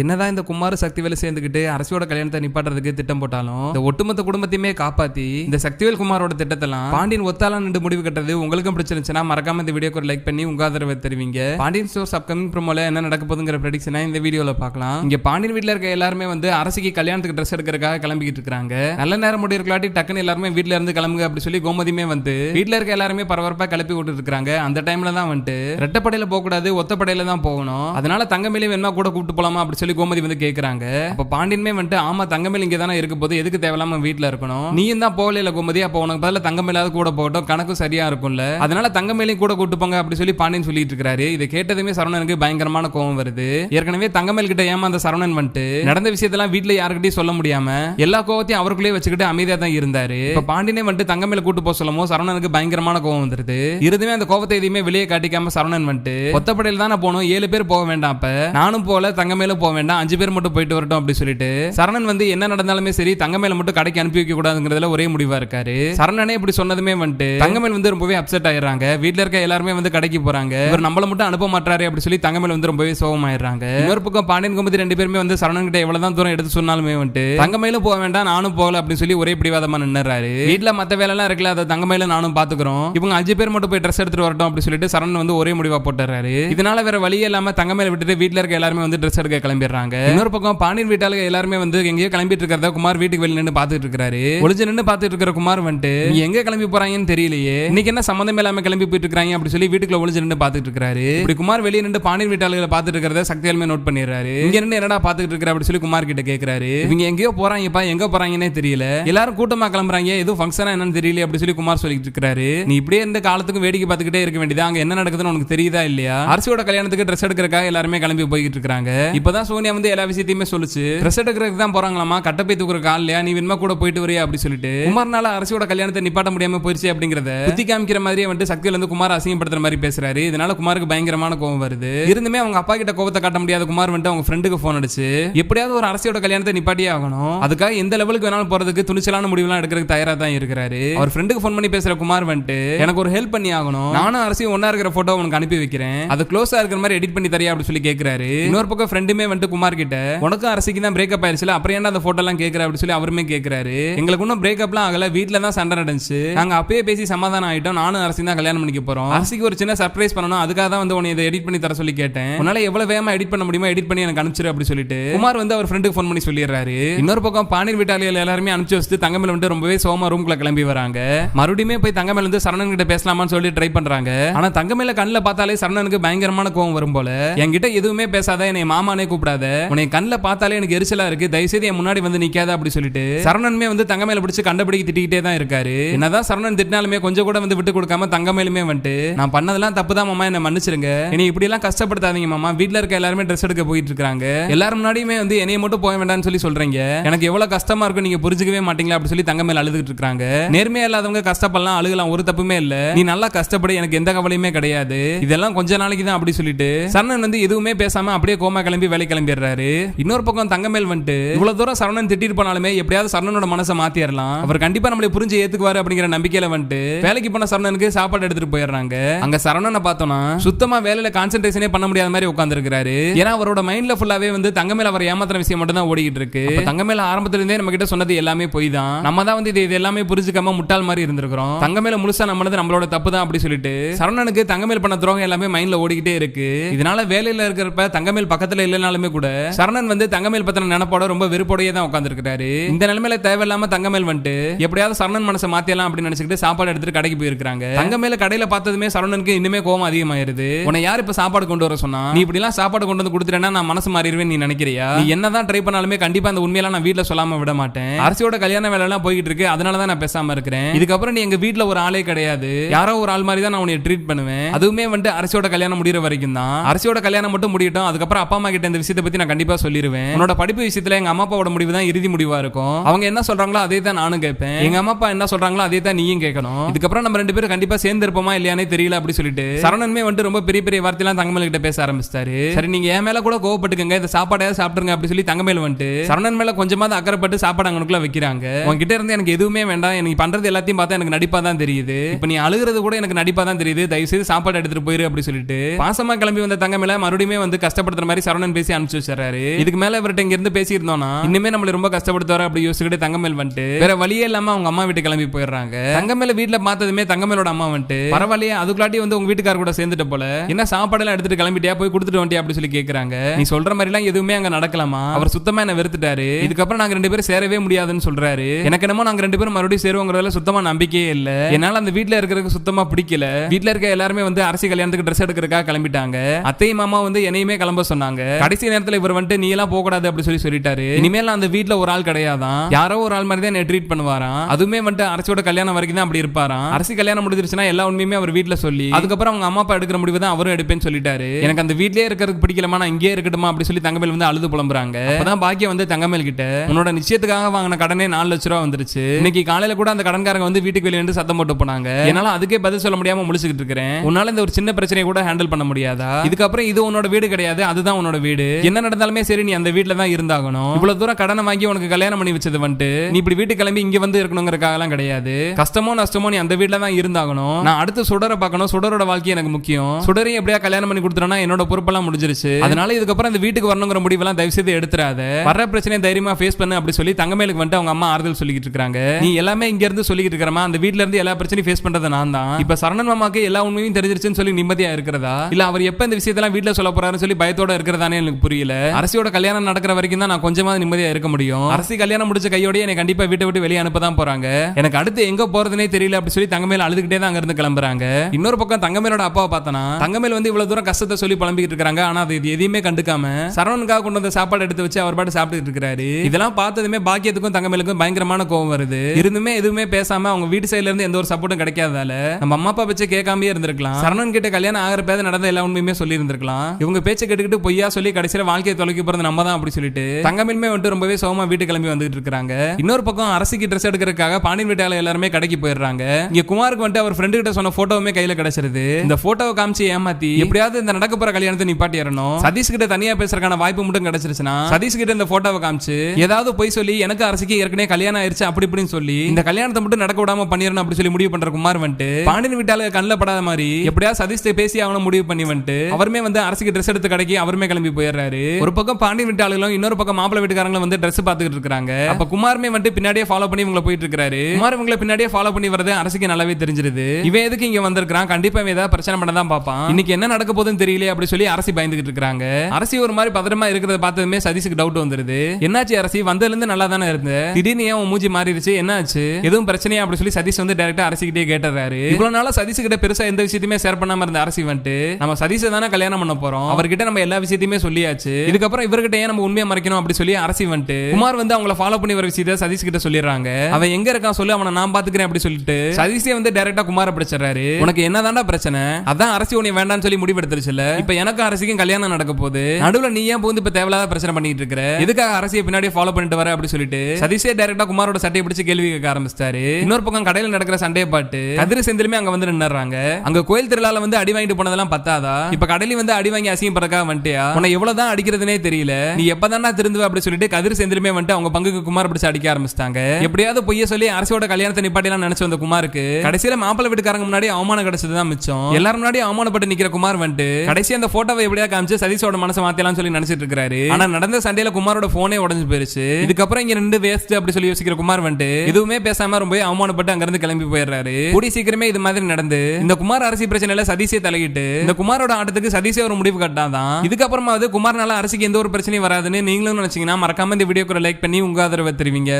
என்னதான் இந்த குமார சக்திவேல் சேர்ந்துக்கிட்டு அரசியோட கல்யாணத்தை நிப்பாட்டுறதுக்கு திட்டம் போட்டாலும் இந்த ஒட்டுமொத்த குடும்பத்தையுமே காப்பாத்தி இந்த சக்திவேல் குமாரோட திட்டத்தெல்லாம் பாண்டியன் ஒத்தாலா நின்று முடிவு கட்டுறது உங்களுக்கும் பிடிச்சிருந்துச்சுன்னா மறக்காம இந்த வீடியோக்கு ஒரு லைக் பண்ணி உங்க ஆதரவை தெரிவிங்க. பாண்டியன் ஸ்டோர்ஸ் அப்கமிங் ப்ரோமோல என்ன நடக்க போதுங்கிற ப்ரெடிக்ஷனா இந்த வீடியோல பார்க்கலாம். இங்க பாண்டியன் வீட்ல இருக்க எல்லாருமே வந்து அரசிக்கு கல்யாணத்துக்கு ட்ரெஸ் எடுக்கிறதுக்காக கிளம்பிக்கிட்டு இருக்காங்க. நல்ல நேரம் முடி இருக்கலாட்டி டக்குன்னு எல்லாருமே வீட்ல இருந்து கிளம்புங்க அப்படி சொல்லி கோமதியுமே வந்து வீட்ல இருக்க எல்லாருமே பரபரப்பா கிளப்பி விட்டு இருக்காங்க. அந்த டைம்ல தான் வந்துட்டு ரெட்டப்படையில போக கூடாது ஒத்தப்படையில தான் போகணும். அதனால தங்கமேலே வேணுமா கூட கூப்பிட்டு போலாமா அப்படி சொல்லி கோமதி வந்து கேக்குறாங்க. அப்ப பாண்டியன்மே வந்துட்டு ஆமா தங்கமேல் இங்க தானே இருக்க போது எதுக்கு தேவையில்லாம வீட்ல இருக்கணும்? நீயும் தான் போகல இல்ல கோமதி? அப்ப உனக்கு பதிலா தங்கமேலாவது கூட போட்டோம் கணக்கும் சரியா இருக்கும்ல. அதனால தங்கமேலையும் கூட கூட்டு போங்க அப்படி சொல்லி பாண்டியன் சொல்லிட்டு இருக்காரு. இதை கேட்டதுமே சரவணனுக்கு பயங்கரமான கோவம் வருது. ஏற்கனவே தங்கமேல் கிட்ட ஏமாந்த சரவணன் வந்துட்டு நடந்த விஷயத்தெல்லாம் வீட்ல யாருக்கிட்டையும் சொல்ல முடியாம எல்லா கோவத்தையும் அவருக்குள்ளே வச்சுக்கிட்டு அமைதியா தான் இருந்தாரு. இப்ப பாண்டியனே வந்துட்டு தங்கமேல கூட்டு போக சொல்லமோ சரவணனுக்கு பயங்கரமான கோவம் வந்துருது. இருந்துமே அந்த கோவத்தை எதையுமே வெளியே காட்டிக்காம சரவணன் வந்துட்டு கொத்தப்படையில் தானே போகணும் ஏழு பேர் போக வேண்டாம் அப்ப. நானும் போல தங்கமேலும் போக வேண்டாம். அஞ்சு பேர் மட்டும் போயிட்டு வரட்டும் அப்படி சொல்லிட்டு. சரணன் வந்து என்ன நடந்தாலுமே சரி தங்கமேல மட்டும் கடைக்கு அனுப்பி வைக்க கூடாதுங்கிறதுல ஒரே முடிவா இருக்காரு. சரணனே இப்படி சொன்னதுமே வந்துட்டு தங்கமேல் வந்து ரொம்பவே அப்செட் ஆயிடுறாங்க. வீட்டுல இருக்க எல்லாருமே வந்து கடைக்கு போறாங்க. இவர் நம்மள மட்டும் அனுப்ப மாட்டாரு அப்படி சொல்லி தங்கமேல் வந்து ரொம்பவே சோகமாயிடுறாங்க இன்னொரு பக்கம் பாண்டியன் குமதி ரெண்டு பேருமே வந்து சரணன் கிட்ட எவ்வளவுதான் தூரம் எடுத்து சொன்னாலுமே வந்துட்டு தங்கமேலும் போக வேண்டாம் நானும் போகல அப்படின்னு சொல்லி ஒரே பிடிவாதமா நின்னுறாரு. வீட்டுல மத்த வேலை எல்லாம் இருக்குல்ல அதை தங்கமேல நானும் பாத்துக்கிறோம். இவங்க அஞ்சு பேர் மட்டும் போய் ட்ரெஸ் எடுத்துட்டு வரட்டும் அப்படி சொல்லிட்டு சரணன் வந்து ஒரே முடிவா போட்டுறாரு. இதனால வேற வழியே இல்லாம தங்கமேல விட்டுட்டு வீட்டுல இருக்க எல்லாருமே வந்து ட்ரெஸ் எடுக்க கிளம்பிடுறாங்க. இன்னொரு பக்கம் பாண்டியன் வீட்டாளுங்க எல்லாருமே வந்து எங்கேயோ கிளம்பிட்டு இருக்கிறத குமார் வீட்டுக்கு வெளியே நின்று பாத்துட்டு இருக்காரு ஒளிஞ்சு நின்று பாத்துட்டு இருக்கிற குமார் வந்துட்டு எங்க கிளம்பி போறாங்கன்னு தெரியலையே. இன்னைக்கு என்ன சம்மந்தம் இல்லாம கிளம்பி போயிட்டு இருக்காங்க அப்படி சொல்லி வீட்டுக்குள்ள ஒளிஞ்சு நின்று பாத்துட்டு இருக்காரு இப்படி குமார் வெளிய நின்று பாண்டியன் வீட்டாளுகளை பாத்துட்டு இருக்கிறத சக்தியாலுமே நோட் பண்ணிடுறாரு. இங்க நின்று என்னடா பாத்துட்டு இருக்கிற அப்படி சொல்லி குமார் கிட்ட கேக்குறாரு. இவங்க எங்கேயோ போறாங்கப்பா எங்க போறாங்கன்னே தெரியல. எல்லாரும் கூட்டமா கிளம்புறாங்க எதுவும் ஃபங்க்ஷனா என்னன்னு தெரியல அப்படி சொல்லி குமார் சொல்லிட்டு இருக்காரு நீ இப்படியே இந்த காலத்துக்கும் வேடிக்கை பார்த்துக்கிட்டே இருக்க வேண்டியது? அங்க என்ன நடக்குதுன்னு உனக்கு தெரியுதா இல்லையா? அரசியோட கல்யாணத்துக்கு ட்ரெஸ் எடுக்கிறக்காக எல்லாருமே கிளம்பி போய்கிட்டு இருக்காங்க இப்பதான் சோனியா வந்து எல்லா விஷயத்தையுமே சொல்லுச்சு. ட்ரெஸ் எடுக்கிறதுக்கு தான் போறாங்களாமா கட்டப்பை தூக்குற கால் இல்லையா? நீ வேணுமா கூட போயிட்டு வரியா? அப்படி சொல்லிட்டு. குமார்னால அரசியோட கல்யாணத்தை நிப்பாட்ட முடியாம போயிருச்சு அப்படிங்கறத புத்தி காமிக்கிற மாதிரியே வந்து சக்தியில வந்து குமார் அசிங்கப்படுத்துற மாதிரி பேசுறாரு. இதனால குமாருக்கு பயங்கரமான கோவம் வருது. இருந்துமே அவங்க அப்பா கிட்ட கோவத்தை காட்ட முடியாத குமார் வந்துட்டு அவங்க ஃப்ரெண்டுக்கு போன் அடிச்சு எப்படியாவது ஒரு அரசியோட கல்யாணத்தை நிப்பாட்டியே ஆகணும். அதுக்காக எந்த லெவலுக்கு வேணாலும் போறதுக்கு துணிச்சலான முடிவுலாம் எடுக்கிறதுக்கு தயாரா தான் இருக்கிறாரு. அவர் ஃப்ரெண்டுக்கு ஃபோன் பண்ணி பேசுற குமார் வந்துட்டு எனக்கு ஒரு ஹெல்ப் பண்ணி ஆகணும். நானும் அரசியும் ஒன்னா இருக்கிற போட்டோ உனக்கு அனுப்பி வைக்கிறேன். அது க்ளோஸா இருக்கிற மாதிரி எடிட் பண்ணி தரியா அப்படின்னு சொல்லி கேட்கிறாரு இன்னொரு பக்கம் ஃப்ரெண்டுமே வந்துட்டு குமார் கிட்ட உனக்கும் அரசிக்கு தான் பிரேக்கப் ஆயிருச்சுல அப்புறம் ஏன்டா அந்த போட்டோ எல்லாம் கேக்குற? அப்படி சொல்லி அவருமே கேக்குறாரு. எங்களுக்கு இன்னும் பிரேக்கப்லாம் ஆகல வீட்ல தான் சண்டை நடந்துச்சு. நாங்க அப்பயே பேசி சமாதானம் ஆயிட்டோம். நானும் அரசி தான் கல்யாணம் பண்ணிக்க போறோம். அரசிக்கு ஒரு சின்ன சர்ப்ரைஸ் பண்ணணும். அதுக்காக தான் வந்து உன்னை இதை எடிட் பண்ணி தர சொல்லி கேட்டேன். உன்னால எவ்வளவு வேகமா எடிட் பண்ண முடியுமோ எடிட் பண்ணி எனக்கு அனுப்பிச்சிரு அப்படி சொல்லிட்டு குமார் வந்து அவர் ஃப்ரெண்டுக்கு ஃபோன் பண்ணி சொல்லிடுறாரு. இன்னொரு பக்கம் பாண்டியன் வீட்டாளிகள் எல்லாருமே அனுப்பிச்சு வச்சுட்டு தங்கமேல வந்து ரொம்பவே சோமா ரூம்குள்ள கிளம்பி வராங்க. மறுபடியுமே போய் தங்கமேல வந்து சரணன் கிட்ட பேசலாமான்னு சொல்லி ட்ரை பண்றாங்க. ஆனா தங்கமேல கண்ணில் பார்த்தாலே சரணனுக்கு பயங்கரமான கோவம் வரும் போல. என்கிட்ட எதுவுமே பேசாத என்னை மாமானே கூப்பிடாத. உன்னை கண்ணில் பார்த்தாலே எனக்கு எரிச்சலா இருக்கு. தயவுசெய்து என் முன்னாடி வந்து நிக்காத அப்படி சொல்லிட்டு. சரணனுமே வந்து தங்கமேல பிடிச்சு கண்டபடிக்கு திட்டிக்கிட்டே தான் இருக்காரு. என்னதான் சரணன் திட்டினாலுமே கொஞ்சம் கூட வந்து விட்டு கொடுக்காம தங்கமேலுமே வந்துட்டு. நான் பண்ணதெல்லாம் தப்பு தான் மாமா என்ன மன்னிச்சிருங்க. என்னை இப்படி எல்லாம் கஷ்டப்படுத்தாதீங்க மாமா. வீட்டுல இருக்க எல்லாருமே ட்ரெஸ் எடுக்க போயிட்டு இருக்காங்க. எல்லாரும் முன்னாடியுமே வந்து என்னைய மட்டும் போக வேண்டாம்னு சொல்லி சொல்றீங்க. எனக்கு எவ்வளவு கஷ்டமா இருக்கும் நீங்க புரிஞ்சுக்கவே மாட்டீங்களா அப்படி சொல்லி தங்கமேல அழுதுகிட்டு இருக்காங்க. நேர்மையா இல்லாதவங்க கஷ்டப்படலாம் அழுகலாம் ஒரு தப்புமே இல்ல. நீ நல்லா கஷ்டப்படு எனக்கு எந்த கவலையுமே கிடையாது. இதெல்லாம் கொஞ்ச நாளைக்கு தான் அப்படி சொல்லிட்டு. சரணன் வந்து எதுவுமே பேசாம அப்படியே கோமா கிளம்பி வேலைக்கு கிளம்பிடுறாரு. இன்னொரு பக்கம் தங்கமேல் வந்துட்டு இவ்வளவு தூரம் சரணன் திட்டிட்டு போனாலுமே எப்படியாவது சரணனோட மனசை மாத்திரலாம். அவர் கண்டிப்பா நம்மளை புரிஞ்சு ஏத்துக்குவாரு அப்படிங்கிற நம்பிக்கையில வந்துட்டு வேலைக்கு போன சரணனுக்கு சாப்பாடு எடுத்துட்டு போயிடுறாங்க. அங்க சரணனை பார்த்தோம்னா சுத்தமா வேலையில கான்சென்ட்ரேஷனே பண்ண முடியாத மாதிரி உட்காந்துருக்காரு ஏன்னா அவரோட மைண்ட்ல ஃபுல்லாவே வந்து தங்கமேல அவர் ஏமாத்துற விஷயம் மட்டும் தான் ஓடிட்டு இருக்கு. தங்கமேல ஆரம்பத்துல இருந்தே நம்ம கிட்ட சொன்னது எல்லாமே பொய் தான். நம்ம தான் வந்து இது எல்லாமே புரிஞ்சுக்காம முட்டாள் மாதிரி இருந்திருக்கிறோம். தங்கமேல முழுசா நம்மளது நம்மளோட தப்பு தான் அப்படி சொல்லிட்டு சரணனுக்கு தங்கமேல் பண்ண துரோகம் எல்லாமே மைண்ட்ல ஓடிக்கிட்டே இருக்கு. இதனால வேலையில இருக்கிறப்ப தங்கமேல் பக்கத்துல இல்லைனாலுமே கூட சரணன் வந்து தங்கமேல் பத்தின நினைப்போட ரொம்ப வெறுப்போடையே தான் உட்காந்துருக்காரு இந்த நிலைமையில தேவையில்லாம தங்கமேல் வந்துட்டு எப்படியாவது சரணன் மனசை மாத்தியலாம் அப்படின்னு நினைச்சுக்கிட்டு சாப்பாடு எடுத்துட்டு கடைக்கு போயிருக்காங்க தங்கமேல கடையில பார்த்ததுமே சரணனுக்கு இன்னுமே கோவம் அதிகமாயிருது. உன்னை யார் இப்ப சாப்பாடு கொண்டு வர சொன்னா? நீ இப்படி எல்லாம் சாப்பாடு கொண்டு வந்து கொடுத்துட்டேன்னா நான் மனசு மாறிடுவேன் நீ நினைக்கிறியா? நீ என்னதான் ட்ரை பண்ணாலுமே கண்டிப்பா அந்த உண்மையெல்லாம் நான் வீட்டுல சொல்லாம விட மாட்டேன். அரசியோட கல்யாண வேலை எல்லாம் போய்கிட்டு இருக்கு அதனால தான் நான் பேசாம இருக்கிறேன். இதுக்கப்புறம் நீ எங்க வீட்டுல ஒரு ஆளே கிடையாது. யாரோ ஒரு ஆள் மாதிரி தான் நான் உன்னை ட்ரீட் பண்ணுவேன். அதுவுமே வந்து அரசியோட கல்யாணம் முடிகிற வரைக்கும் தான். அரசியோட கல்யாணம் மட்டும் முடியட்டும் அதுக்கப்புறம் அப்பா அம்மா கிட்ட இந்த விஷயத்த பத்தி நான் கண்டிப்பா சொல்லிடுவேன் உன்னோட படிப்பு விஷயத்துல எங்க அம்மா அப்பாவோட முடிவு தான் இறுதி முடிவா இருக்கும். அவங்க என்ன சொல்றாங்களோ அதே தான் நானும் கேட்பேன். எங்க அம்மா அப்பா என்ன சொல்றாங்களோ அதே தான் நீயும் கேட்கணும். இதுக்கப்புறம் நம்ம ரெண்டு பேரும் கண்டிப்பா சேர்ந்து இருப்போமா இல்லையானே தெரியல அப்படி சொல்லிட்டு சரணன்மே வந்துட்டு ரொம்ப பெரிய பெரிய வார்த்தையெல்லாம் தங்கமேல் கிட்ட பேச ஆரம்பிச்சிட்டாரு. சரி நீங்க என் மேல கூட கோவப்பட்டுக்கங்க இந்த சாப்பாடையாவது சாப்பிடுங்க அப்படி சொல்லி தங்கமேல் வந்துட்டு சரணன் மேல கொஞ்சமாவது அக்கறைப்பட்டு சாப்பாடு அங்கனுக்குள்ள வைக்கிறாங்க. உங்ககிட்ட இருந்து எனக்கு எதுவுமே வேண்டாம் எனக்கு பண்றது எல்லாத்தையும் பார்த்தா எனக்கு நடிப்பா தான் தெரியுது. இப்போ நீ அழுகிறது கூட எனக்கு நடிப்பா தான் தெரியுது. தயவு செய்து சாப்பாடு எடுத்துட்டு போயிரு அப்படி சொல்லிட்டு மாசமா கிளம்பி வந்த தங்கமேல மறுபடியும் வந்து கஷ்டப்படுத்துற மாதிரி சரவணன் பேசி அனுப்பி அனுப்பிச்சு வச்சாரு இதுக்கு மேல இவர்கிட்ட இங்க இருந்து பேசியிருந்தோம்னா இனிமே நம்மள ரொம்ப கஷ்டப்படுத்துவாரு அப்படி யோசிச்சுக்கிட்டு தங்கமேல் வந்துட்டு வேற வழியே இல்லாம அவங்க அம்மா வீட்டு கிளம்பி போயிடுறாங்க. தங்கமேல வீட்டுல பார்த்ததுமே தங்கமேலோட அம்மா வந்துட்டு பரவாயில்லையே அதுக்குள்ளாட்டி வந்து உங்க வீட்டுக்கார கூட சேர்ந்துட்ட போல என்ன சாப்பாடு எல்லாம் எடுத்துட்டு கிளம்பிட்டியா போய் கொடுத்துட்டு வந்துட்டியா அப்படி சொல்லி கேக்குறாங்க. நீ சொல்ற மாதிரி எல்லாம் எதுவுமே அங்க நடக்கலாமா அவர் சுத்தமா என்ன வெறுத்துட்டாரு. இதுக்கப்புறம் நாங்க ரெண்டு பேரும் சேரவே முடியாதுன்னு சொல்றாரு. எனக்கு என்னமோ நாங்க ரெண்டு பேரும் மறுபடியும் சேருவோங்கிறதுல சுத்தமா நம்பிக்கையே இல்ல. என்னால அந்த வீட்டுல இருக்கிறதுக்கு சுத்தமா பிடிக்கல. வீட்டுல இருக்க எல்லாருமே வந்து அரசு கல்யாணத்துக்கு ட்ரெஸ் எடுக்கிறதுக்காக கிளம்பிட்டாங்க. அத்தையும் மாமா வந்து என்னையுமே கிளம்ப சொன்னாங்க. கடைசி நேரத்துல இவர் வந்துட்டு நீ எல்லாம் போக கூடாது அப்படி சொல்லி சொல்லிட்டாரு. இனிமேல் அந்த வீட்ல ஒரு ஆள் கிடையாதான். யாரோ ஒரு ஆள் மாதிரி தான் என்ன ட்ரீட் பண்ணுவாராம். அதுவுமே வந்துட்டு அரசியோட கல்யாணம் வரைக்கும் தான் அப்படி இருப்பாராம். அரசு கல்யாணம் முடிஞ்சிருச்சுன்னா எல்லா உண்மையுமே அவர் வீட்டில் சொல்லி அதுக்கப்புறம் அவங்க அம்மா அப்பா எடுக்கிற முடிவு தான் அவரும் எடுப்பேன்னு சொல்லிட்டாரு. எனக்கு அந்த வீட்லயே இருக்கிறதுக்கு பிடிக்கலமா நான் இங்கேயே இருக்கட்டுமா அப்படி சொல்லி தங்கமேல் வந்து அழுது புலம்புறாங்க. அப்பதான் பாக்கியம் வந்து தங்கமேல் கிட்ட உன்னோட நிச்சயத்துக்காக வாங்கின கடனே நாலு லட்ச ரூபா வந்துருச்சு. இன்னைக்கு காலையில கூட அந்த கடன்காரங்க வந்து வீட்டுக்கு வெளியே நின்று சத்தம் போட்டு போனாங்க. என்னால அதுக்கே பதில் சொல்ல முடியாம முடிச்சுக்கிட்டு இருக்கிறேன். உன்னால இந்த ஒரு சின்ன பிரச்சனையை கூட ஹேண்டில் பண்ண முடியாதா? இதுக்கப்புறம் இது உன்னோட வீடு கிடையாது அதுதான் உன்னோட வீடு. என்ன நடந்தாலுமே சரி நீ அந்த வீட்டில் தான் இருந்தாகணும். இவ்வளவு தூரம் கடனை வாங்கி உனக்கு கல்யாணம் பண்ணி வச்சது வந்துட்டு நீ இப்படி வீட்டுக்கு கிளம்பி இங்க வந்து இருக்கணுங்கிறக்காகலாம் கிடையாது. கஷ்டமோ நஷ்டமோ நீ அந்த வீட்ல தான் இருந்தாகணும். நான் அடுத்து சுடரை பார்க்கணும். சுடரோட வாழ்க்கை எனக்கு முக்கியம். சுடரையும் எப்படியா கல்யாணம் பண்ணி கொடுத்துட்டா என்னோட பொறுப்பெல்லாம் முடிஞ்சிருச்சு. அதனால இதுக்கப்புறம் இந்த வீட்டுக்கு வரணுங்கிற முடிவெல்லாம் தயவு செய்து எடுத்துறாத. வர பிரச்சனையை தைரியமா ஃபேஸ் பண்ணு அப்படி சொல்லி தங்கமேலுக்கு வந்துட்டு அவங்க அம்மா ஆறுதல் சொல்லிக்கிட்டு இருக்காங்க. நீ எல்லாமே இங்க இருந்து சொல்லிக்கிட்டு இருக்கிறமா அந்த வீட்ல இருந்து எல்லா பிரச்சனையும் ஃபேஸ் பண்றது நான் தான். இப்ப சரணன் மாமாக்கு எல்லா உண்மையும் தெரிஞ்சிருச்சுன்னு சொல்லி நிம்மதியா இருக்கிறதா? இல்ல அவர் எப்ப இந்த விஷயத்தெல்லாம் வீட்டுல சொல்ல போறாருன்னு சொல்லி பயத்தோட இருக்கிறதானே எனக்கு புரியல. அரசியோட கல்யாணம் நடக்கிற வரைக்கும் தான் நான் கொஞ்சமா நிம்மதியா இருக்க முடியும். அரசி கல்யாணம் முடிச்ச கையோடய என்னை கண்டிப்பா வீட்டை விட்டு வெளியே அனுப்ப தான் போறாங்க. எனக்கு அடுத்து எங்க போறதுனே தெரியல அப்படி சொல்லி தங்கமேல அழுதுகிட்டே தான் அங்க இருந்து கிளம்புறாங்க. இன்னொரு பக்கம் தங்கமேலோட அப்பாவை பார்த்தனா தங்கமேல் வந்து இவ்வளவு தூரம் கஷ்டத்தை சொல்லி புலம்பிக்கிட்டு இருக்காங்க ஆனா அது எதையுமே கண்டுக்காம சரவணுக்காக கொண்டு வந்த சாப்பாடு எடுத்து வச்சு அவர் பாட்டு சாப்பிட்டுட்டு இருக்காரு இதெல்லாம் பார்த்ததுமே பாக்கியத்துக்கும் தங்கமேலுக்கும் பயங்கரமான கோவம் வருது. இருந்துமே எதுவுமே பேசாம அவங்க வீட்டு சைடுல இருந்து எந்த ஒரு சப்போர்ட்டும் கிடைக்காததால நம்ம அம்மா அப்பா வச்சு கேட்காமயே இருந்திருக்கலாம். சரவணன் கிட்ட கல்யாணம் ஆகிற பேத நடந்த எல்லா உண்மையுமே சொல்லி இருந்திருக்கலாம் இவங்க பேச்சை கேட்டுக்கிட்டு பொய்யா சொல்லி கடைசியில வாழ்க்கையை தொலைக்க போறது நம்ம தான் அப்படி சொல்லிட்டு தங்கமில்மே வந்துட்டு ரொம்பவே சோமா வீட்டு கிளம்பி வந்துட்டு இருக்காங்க இன்னொரு பக்கம் அரசுக்கு ட்ரெஸ் எடுக்கிறதுக்காக பாண்டியன் வீட்டால எல்லாருமே கடைக்கு போயிடுறாங்க. இங்க குமாருக்கு வந்துட்டு அவர் ஃப்ரெண்டு கிட்ட சொன்ன போட்டோவுமே கையில கிடைச்சிருது. இந்த போட்டோவை காமிச்சு ஏமாத்தி எப்படியாவது இந்த நடக்க போற கல்யாணத்தை நிப்பாட்டிடணும் சதீஷ் கிட்ட தனியா பேசுறதுக்கான வாய்ப்பு மட்டும் கிடைச்சிருச்சுன்னா சதீஷ் கிட்ட இந்த போட்டோவை காமிச்சு ஏதாவது போய் சொல்லி எனக்கு அரசுக்கு ஏற்கனவே கல்யாணம் ஆயிருச்சு அப்படி இப்படின்னு சொல்லி இந்த கல்யாணத்தை மட்டும் நடக்க விடாம பண்ணிடணும் அப்படி சொல்லி முடிவு பண்ற குமார் வந்துட்டு பாண்டியன் வீட்டால கண்ணில் படாத மாதிரி எப்படியாவது சதீஷ் பேசி அவனும் முடிவு பண்ணி வந்துட்டு அவருமே வந்து அரசுக்கு ட்ரெஸ் எடுத்து கடைக்கு அவருமே கிளம்பி போயிடுறாரு. ஒரு பக்கம் பாண்டியன் வீட்டாளுகளும் இன்னொரு பக்கம் மாப்பிள்ளை வீட்டுக்காரங்களும் வந்து ட்ரெஸ் பார்த்துக்கிட்டு இருக்காங்க. அப்ப குமாருமே வந்துட்டு பின்னாடியே ஃபாலோ பண்ணி இவங்களை போயிட்டு இருக்காரு. குமார் இவங்களை பின்னாடியே ஃபாலோ பண்ணி வரது அரசுக்கு நல்லாவே தெரிஞ்சிருது. இவன் எதுக்கு இங்க வந்திருக்கான் கண்டிப்பா இவன் ஏதாவது பிரச்சனை பண்ண தான் பார்ப்பான். இன்னைக்கு என்ன நடக்க போகுதுன்னு தெரியல அப்படி சொல்லி அரசி பயந்துகிட்டு இருக்காங்க. அரசி ஒரு மாதிரி பத்திரமா இருக்கிறத பார்த்ததுமே சதீஷுக்கு டவுட் வந்துருது. என்னாச்சு அரசி? வந்ததுல இருந்து நல்லா தானே இருந்த? திடீர்னு ஏன் மூஞ்சி மாறிடுச்சு? என்னாச்சு? எதுவும் பிரச்சனையா? அப்படி சொல்லி சதீஷ் வந்து டைரக்டா அரசிக்கிட்டே கேட்டுறாரு. இவ்வளவு நாளா சதீஷ் கிட்ட பெருசா எந்த விஷயத்தையுமே ஷேர் பண்ணாம இருந்த அரசி வந்துட்டு நம்ம சதீஷை தானே கல்யாணம் பண்ண போறோம். அவர்கிட்ட நம்ம எல்லா விஷயத்தையுமே சொல்லியாச்சு. இதுக்கப்புறம் இவர்கிட்ட ஏன் நம்ம உண்மையை மறைக்கணும் அப்படி சொல்லி அரசி வந்துட்டு குமார் வந்து அவங்கள ஃபாலோ பண்ணி வர விஷயத்த சதீஷ் கிட்ட சொல்லிடுறாங்க. அவன் எங்க இருக்கான் சொல்லி அவனை நான் பாத்துக்கிறேன் அப்படி சொல்லிட்டு சதீஷே வந்து டைரக்டா குமார பிடிச்சிடறாரு. உனக்கு என்னதான்டா பிரச்சனை? அதான் அரசி உன்னை வேண்டாம்னு சொல்லி முடிவெடுத்துருச்சுல இப்ப எனக்கும் அரசிக்கும் கல்யாணம் நடக்க போகுது. நடுவுல நீ ஏன் போந்து இப்ப தேவையில்லாத பிரச்சனை பண்ணிட்டு இருக்கிற? எதுக்காக அரசியை பின்னாடி ஃபாலோ பண்ணிட்டு வர அப்படி சொல்லிட்டு சதீஷே டைரக்டா குமாரோட சட்டையை பிடிச்சு கேள்வி கேட்க ஆரம்பிச்சிட்டாரு. இன்னொரு பக்கம் கடையில் நடக்கிற சண்டையை பாட்டு கதிர செந்திலுமே அங்க வந்து நின்னுறாங்க அங்க கோயில் திருவிழால வந்து அடி வாங்கிட்டு போனதெல்லாம் பத்தாதா? இப்ப கடையில வந்து அடி வாங்கி அசிங்கப்படுறதுக்காக வந்துட்டியா? உன்னை எவ்வளவுதான் அடிக்கிறதுனே தெரியல. நீ எப்பதானா திருந்துவ அப்படி சொல்லிட்டு கதிர் செந்திலுமே வந்துட்டு அவங்க பங்குக்கு குமார் பிடிச்சு அடிக்க ஆரம்பிச்சிட்டாங்க. எப்படியாவது பொய்ய சொல்லி அரசியோட கல்யாணத்தை நிப்பாட்டிலாம் நினைச்சு வந்த குமாருக்கு கடைசியில மாப்பிள்ள வீட்டுக்காரங்க முன்னாடி அவமானம் கிடைச்சதுதான் மிச்சம். எல்லாரும் முன்னாடி அவமானப்பட்டு நிக்கிற குமார் வந்துட்டு கடைசி அந்த போட்டோவை எப்படியா காமிச்சு சதீஷோட மனசை மாத்தலாம் சொல்லி நினைச்சிட்டு இருக்காரு ஆனா நடந்த சண்டையில குமாரோட போனே உடஞ்சு போயிருச்சு. இதுக்கப்புறம் இங்க ரெண்டு வேஸ்ட் அப்படி சொல்லி யோசிக்கிற குமார் வந்துட்டு எதுவுமே பேசாம ரொம்ப அவமானப்பட்டு அங்க இருந்து கிளம்பி போயிடுறாரு. கூடி சீக்கிரமே இது மாதிரி நடந்து இந்த குமார் அரசி பிரச்சனையில சதீஷே தலையிட்டு இந்த குமாரோட ஆட்டத்துக்கு சதீஷே ஒரு முடிவு கட்டாதான் இதுக்கப்புறமாவது குமார்னால அரசுக்கு எந்த ஒரு பிரச்சனையும் வராதுன்னு நீங்களும் நினைச்சீங்கன்னா மறக்காம இந்த வீடியோக்கு லைக் பண்ணி உங்க ஆதரவை தெரிவிங்க.